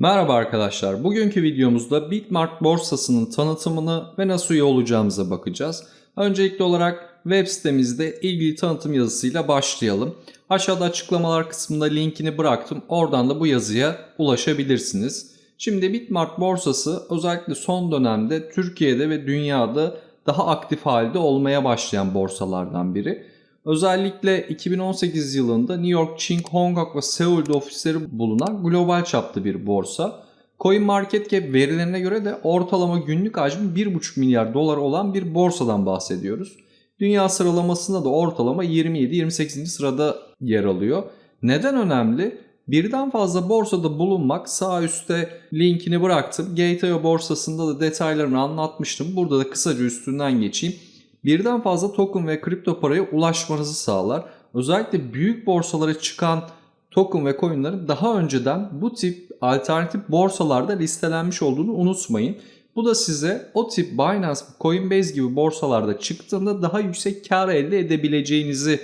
Merhaba arkadaşlar. Bugünkü videomuzda Bitmart borsasının tanıtımını ve nasıl üye olacağımıza bakacağız. Öncelikli olarak web sitemizde ilgili tanıtım yazısıyla başlayalım. Aşağıda açıklamalar kısmında linkini bıraktım. Oradan da bu yazıya ulaşabilirsiniz. Şimdi Bitmart borsası özellikle son dönemde Türkiye'de ve dünyada daha aktif halde olmaya başlayan borsalardan biri. Özellikle 2018 yılında New York, Çin, Hong Kong ve Seul'de ofisleri bulunan global çapta bir borsa. CoinMarketCap verilerine göre de ortalama günlük hacmi 1,5 milyar dolar olan bir borsadan bahsediyoruz. Dünya sıralamasında da ortalama 27-28. sırada yer alıyor. Neden önemli? Birden fazla borsada bulunmak sağ üstte linkini bıraktım. Gate.io borsasında da detaylarını anlatmıştım. Burada da kısaca üstünden geçeyim birden fazla token ve kripto paraya ulaşmanızı sağlar. Özellikle büyük borsalara çıkan token ve coinlerin daha önceden bu tip alternatif borsalarda listelenmiş olduğunu unutmayın. Bu da size o tip Binance, Coinbase gibi borsalarda çıktığında daha yüksek kar elde edebileceğinizi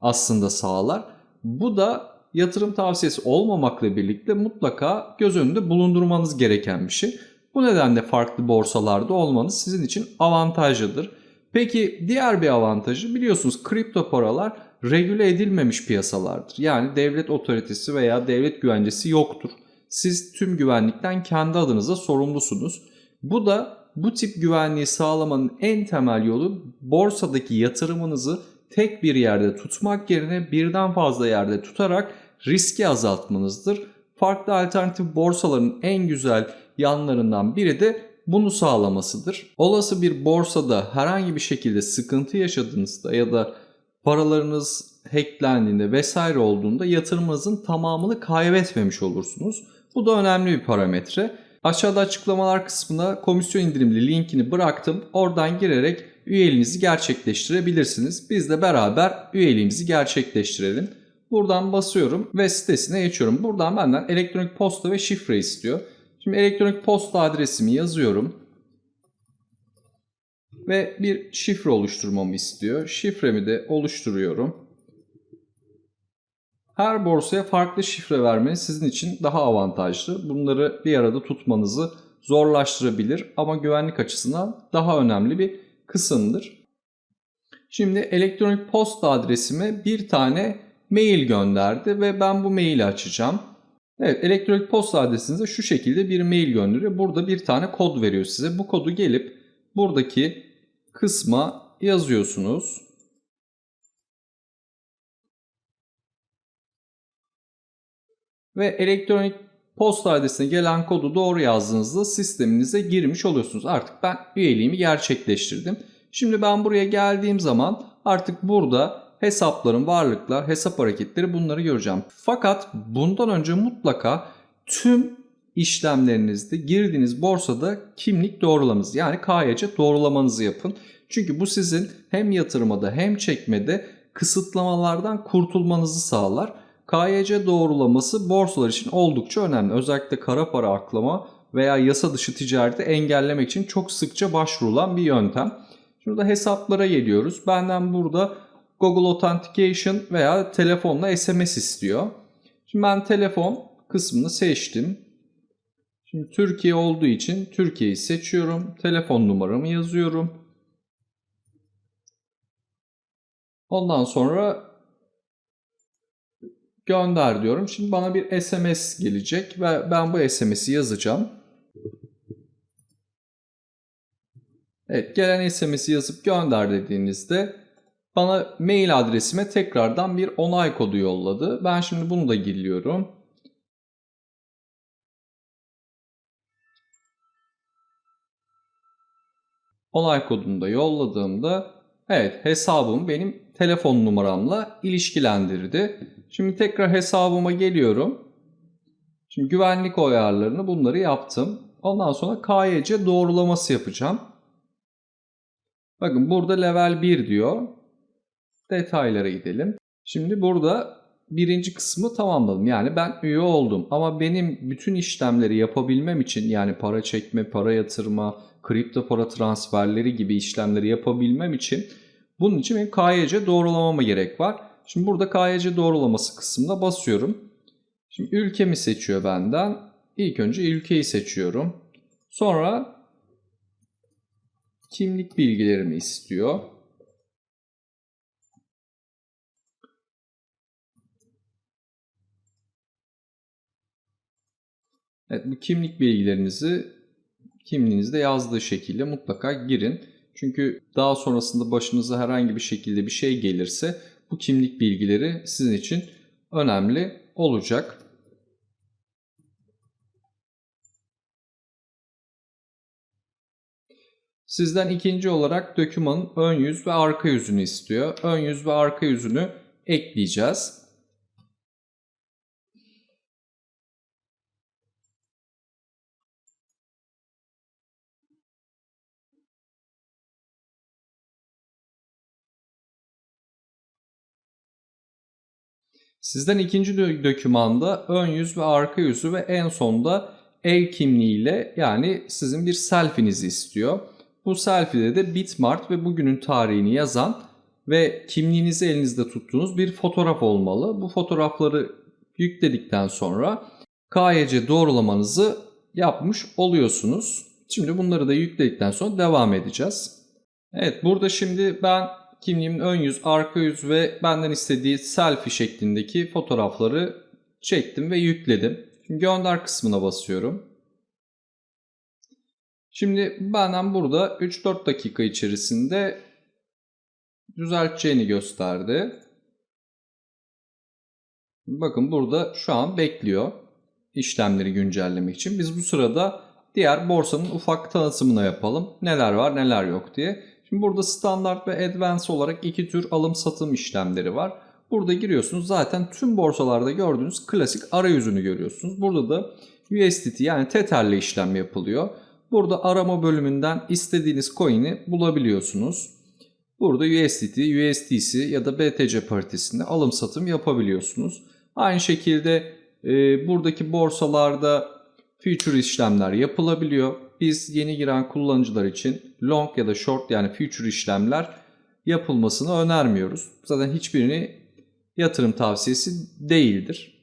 aslında sağlar. Bu da yatırım tavsiyesi olmamakla birlikte mutlaka göz önünde bulundurmanız gereken bir şey. Bu nedenle farklı borsalarda olmanız sizin için avantajlıdır. Peki diğer bir avantajı biliyorsunuz kripto paralar regüle edilmemiş piyasalardır. Yani devlet otoritesi veya devlet güvencesi yoktur. Siz tüm güvenlikten kendi adınıza sorumlusunuz. Bu da bu tip güvenliği sağlamanın en temel yolu borsadaki yatırımınızı tek bir yerde tutmak yerine birden fazla yerde tutarak riski azaltmanızdır. Farklı alternatif borsaların en güzel yanlarından biri de bunu sağlamasıdır. Olası bir borsada herhangi bir şekilde sıkıntı yaşadığınızda ya da paralarınız hacklendiğinde vesaire olduğunda yatırımınızın tamamını kaybetmemiş olursunuz. Bu da önemli bir parametre. Aşağıda açıklamalar kısmına komisyon indirimli linkini bıraktım. Oradan girerek üyeliğinizi gerçekleştirebilirsiniz. Biz de beraber üyeliğimizi gerçekleştirelim. Buradan basıyorum ve sitesine geçiyorum. Buradan benden elektronik posta ve şifre istiyor. Şimdi elektronik posta adresimi yazıyorum. Ve bir şifre oluşturmamı istiyor. Şifremi de oluşturuyorum. Her borsaya farklı şifre vermeniz sizin için daha avantajlı. Bunları bir arada tutmanızı zorlaştırabilir ama güvenlik açısından daha önemli bir kısımdır. Şimdi elektronik posta adresime bir tane mail gönderdi ve ben bu maili açacağım. Evet elektronik posta adresinize şu şekilde bir mail gönderiyor. Burada bir tane kod veriyor size. Bu kodu gelip buradaki kısma yazıyorsunuz. Ve elektronik posta adresine gelen kodu doğru yazdığınızda sisteminize girmiş oluyorsunuz. Artık ben üyeliğimi gerçekleştirdim. Şimdi ben buraya geldiğim zaman artık burada hesapların varlıklar, hesap hareketleri bunları göreceğim. Fakat bundan önce mutlaka tüm işlemlerinizde girdiğiniz borsada kimlik doğrulamanız yani KYC doğrulamanızı yapın. Çünkü bu sizin hem yatırmada hem çekmede kısıtlamalardan kurtulmanızı sağlar. KYC doğrulaması borsalar için oldukça önemli. Özellikle kara para aklama veya yasa dışı ticareti engellemek için çok sıkça başvurulan bir yöntem. Şurada hesaplara geliyoruz. Benden burada Google Authentication veya telefonla SMS istiyor. Şimdi ben telefon kısmını seçtim. Şimdi Türkiye olduğu için Türkiye'yi seçiyorum. Telefon numaramı yazıyorum. Ondan sonra gönder diyorum. Şimdi bana bir SMS gelecek ve ben bu SMS'i yazacağım. Evet gelen SMS'i yazıp gönder dediğinizde bana mail adresime tekrardan bir onay kodu yolladı. Ben şimdi bunu da giriyorum. Onay kodunu da yolladığımda evet hesabım benim telefon numaramla ilişkilendirdi. Şimdi tekrar hesabıma geliyorum. Şimdi güvenlik ayarlarını bunları yaptım. Ondan sonra KYC doğrulaması yapacağım. Bakın burada level 1 diyor detaylara gidelim. Şimdi burada birinci kısmı tamamladım. Yani ben üye oldum ama benim bütün işlemleri yapabilmem için yani para çekme, para yatırma, kripto para transferleri gibi işlemleri yapabilmem için bunun için benim KYC doğrulamama gerek var. Şimdi burada KYC doğrulaması kısmına basıyorum. Şimdi ülkemi seçiyor benden. ilk önce ülkeyi seçiyorum. Sonra kimlik bilgilerimi istiyor. Evet bu kimlik bilgilerinizi kimliğinizde yazdığı şekilde mutlaka girin. Çünkü daha sonrasında başınıza herhangi bir şekilde bir şey gelirse bu kimlik bilgileri sizin için önemli olacak. Sizden ikinci olarak dokümanın ön yüz ve arka yüzünü istiyor. Ön yüz ve arka yüzünü ekleyeceğiz. Sizden ikinci dö- dokümanda ön yüz ve arka yüzü ve en sonda el kimliğiyle yani sizin bir selfie'nizi istiyor. Bu selfie'de de bitmart ve bugünün tarihini yazan ve kimliğinizi elinizde tuttuğunuz bir fotoğraf olmalı. Bu fotoğrafları yükledikten sonra KYC doğrulamanızı yapmış oluyorsunuz. Şimdi bunları da yükledikten sonra devam edeceğiz. Evet burada şimdi ben kimliğimin ön yüz, arka yüz ve benden istediği selfie şeklindeki fotoğrafları çektim ve yükledim. Şimdi gönder kısmına basıyorum. Şimdi benden burada 3-4 dakika içerisinde düzelteceğini gösterdi. Bakın burada şu an bekliyor işlemleri güncellemek için. Biz bu sırada diğer borsanın ufak tanıtımını yapalım. Neler var neler yok diye. Şimdi burada standart ve advanced olarak iki tür alım satım işlemleri var. Burada giriyorsunuz zaten tüm borsalarda gördüğünüz klasik arayüzünü görüyorsunuz. Burada da USDT yani Tether'le işlem yapılıyor. Burada arama bölümünden istediğiniz coin'i bulabiliyorsunuz. Burada USDT, USDC ya da BTC paritesinde alım satım yapabiliyorsunuz. Aynı şekilde e, buradaki borsalarda future işlemler yapılabiliyor. Biz yeni giren kullanıcılar için long ya da short yani future işlemler yapılmasını önermiyoruz. Zaten hiçbirini yatırım tavsiyesi değildir.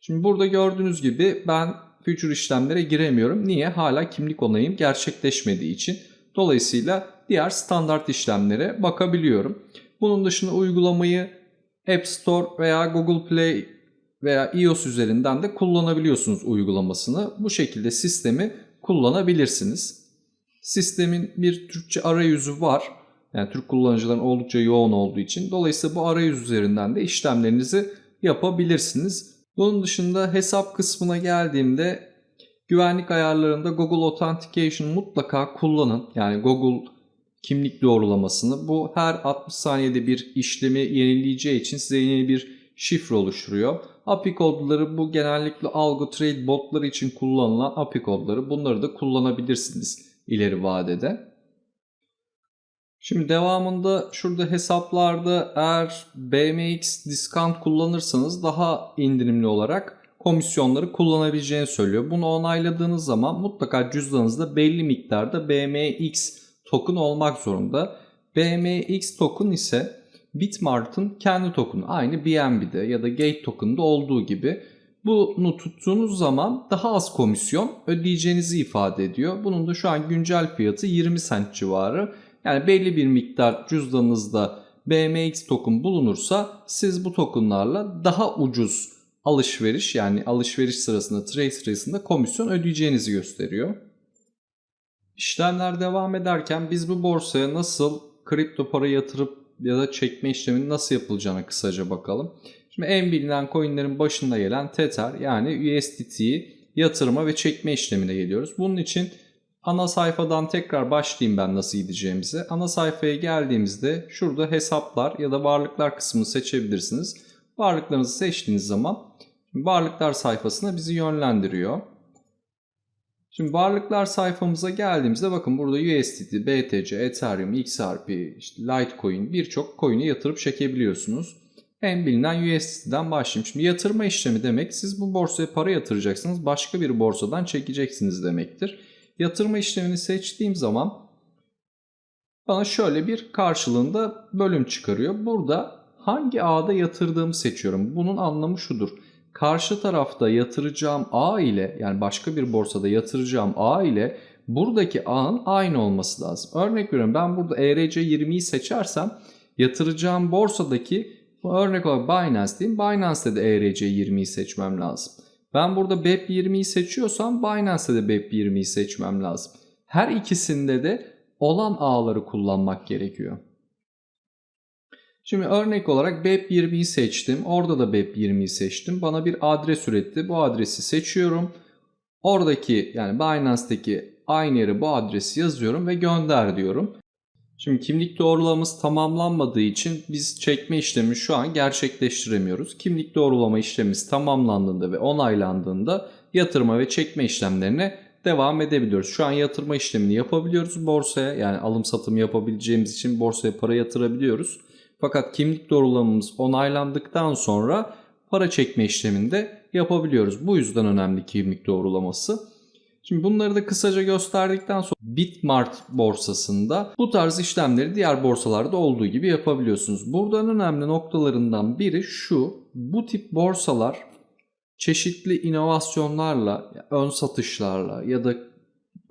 Şimdi burada gördüğünüz gibi ben future işlemlere giremiyorum. Niye? Hala kimlik onayım gerçekleşmediği için. Dolayısıyla diğer standart işlemlere bakabiliyorum. Bunun dışında uygulamayı App Store veya Google Play veya iOS üzerinden de kullanabiliyorsunuz uygulamasını. Bu şekilde sistemi kullanabilirsiniz. Sistemin bir Türkçe arayüzü var. Yani Türk kullanıcıların oldukça yoğun olduğu için. Dolayısıyla bu arayüz üzerinden de işlemlerinizi yapabilirsiniz. Bunun dışında hesap kısmına geldiğimde güvenlik ayarlarında Google Authentication mutlaka kullanın. Yani Google kimlik doğrulamasını. Bu her 60 saniyede bir işlemi yenileyeceği için size yeni bir şifre oluşturuyor. API kodları bu genellikle algo trade botları için kullanılan API kodları. Bunları da kullanabilirsiniz ileri vadede. Şimdi devamında şurada hesaplarda eğer BMX discount kullanırsanız daha indirimli olarak komisyonları kullanabileceğini söylüyor. Bunu onayladığınız zaman mutlaka cüzdanınızda belli miktarda BMX token olmak zorunda. BMX token ise Bitmart'ın kendi token'ı aynı BNB'de ya da Gate token'da olduğu gibi bunu tuttuğunuz zaman daha az komisyon ödeyeceğinizi ifade ediyor. Bunun da şu an güncel fiyatı 20 cent civarı. Yani belli bir miktar cüzdanınızda BMX token bulunursa siz bu tokenlarla daha ucuz alışveriş yani alışveriş sırasında trade sırasında komisyon ödeyeceğinizi gösteriyor. İşlemler devam ederken biz bu borsaya nasıl kripto para yatırıp ya da çekme işleminin nasıl yapılacağına kısaca bakalım. Şimdi en bilinen coinlerin başında gelen Tether yani USDT'yi yatırıma ve çekme işlemine geliyoruz. Bunun için ana sayfadan tekrar başlayayım ben nasıl gideceğimizi. Ana sayfaya geldiğimizde şurada hesaplar ya da varlıklar kısmını seçebilirsiniz. Varlıklarınızı seçtiğiniz zaman varlıklar sayfasına bizi yönlendiriyor. Şimdi varlıklar sayfamıza geldiğimizde bakın burada USDT, BTC, Ethereum, XRP, işte Litecoin birçok coin'i yatırıp çekebiliyorsunuz. En bilinen USDT'den başlayayım. Şimdi yatırma işlemi demek siz bu borsaya para yatıracaksınız başka bir borsadan çekeceksiniz demektir. Yatırma işlemini seçtiğim zaman bana şöyle bir karşılığında bölüm çıkarıyor. Burada hangi ağda yatırdığımı seçiyorum. Bunun anlamı şudur. Karşı tarafta yatıracağım A ile yani başka bir borsada yatıracağım A ile buradaki A'nın aynı olması lazım. Örnek veriyorum ben burada E ERC20'yi seçersem yatıracağım borsadaki örnek olarak Binance diyeyim. Binance'de de E ERC20'yi seçmem lazım. Ben burada BEP20'yi seçiyorsam Binance'de de BEP20'yi seçmem lazım. Her ikisinde de olan ağları kullanmak gerekiyor. Şimdi örnek olarak BEP20'yi seçtim. Orada da BEP20'yi seçtim. Bana bir adres üretti. Bu adresi seçiyorum. Oradaki yani Binance'deki aynı yere bu adresi yazıyorum ve gönder diyorum. Şimdi kimlik doğrulamamız tamamlanmadığı için biz çekme işlemi şu an gerçekleştiremiyoruz. Kimlik doğrulama işlemimiz tamamlandığında ve onaylandığında yatırma ve çekme işlemlerine devam edebiliyoruz. Şu an yatırma işlemini yapabiliyoruz borsaya. Yani alım satım yapabileceğimiz için borsaya para yatırabiliyoruz. Fakat kimlik doğrulamamız onaylandıktan sonra para çekme işlemini de yapabiliyoruz. Bu yüzden önemli kimlik doğrulaması. Şimdi bunları da kısaca gösterdikten sonra Bitmart borsasında bu tarz işlemleri diğer borsalarda olduğu gibi yapabiliyorsunuz. Buradan önemli noktalarından biri şu. Bu tip borsalar çeşitli inovasyonlarla, ön satışlarla ya da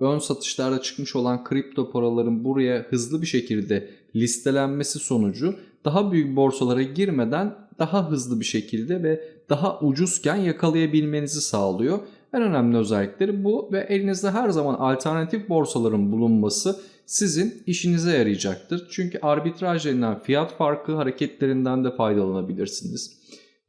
ön satışlarda çıkmış olan kripto paraların buraya hızlı bir şekilde listelenmesi sonucu daha büyük borsalara girmeden daha hızlı bir şekilde ve daha ucuzken yakalayabilmenizi sağlıyor. En önemli özellikleri bu ve elinizde her zaman alternatif borsaların bulunması sizin işinize yarayacaktır. Çünkü arbitraj denilen fiyat farkı hareketlerinden de faydalanabilirsiniz.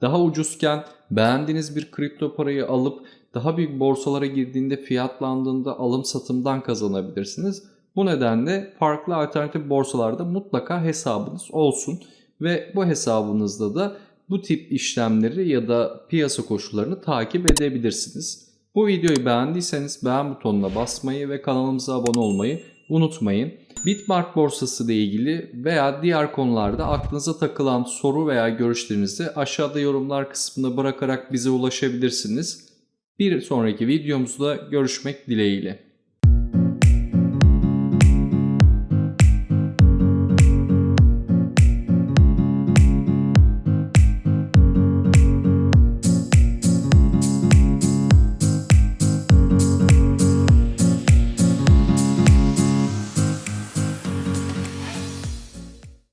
Daha ucuzken beğendiğiniz bir kripto parayı alıp daha büyük borsalara girdiğinde fiyatlandığında alım satımdan kazanabilirsiniz. Bu nedenle farklı alternatif borsalarda mutlaka hesabınız olsun ve bu hesabınızda da bu tip işlemleri ya da piyasa koşullarını takip edebilirsiniz. Bu videoyu beğendiyseniz beğen butonuna basmayı ve kanalımıza abone olmayı unutmayın. Bitmart borsası ile ilgili veya diğer konularda aklınıza takılan soru veya görüşlerinizi aşağıda yorumlar kısmına bırakarak bize ulaşabilirsiniz. Bir sonraki videomuzda görüşmek dileğiyle.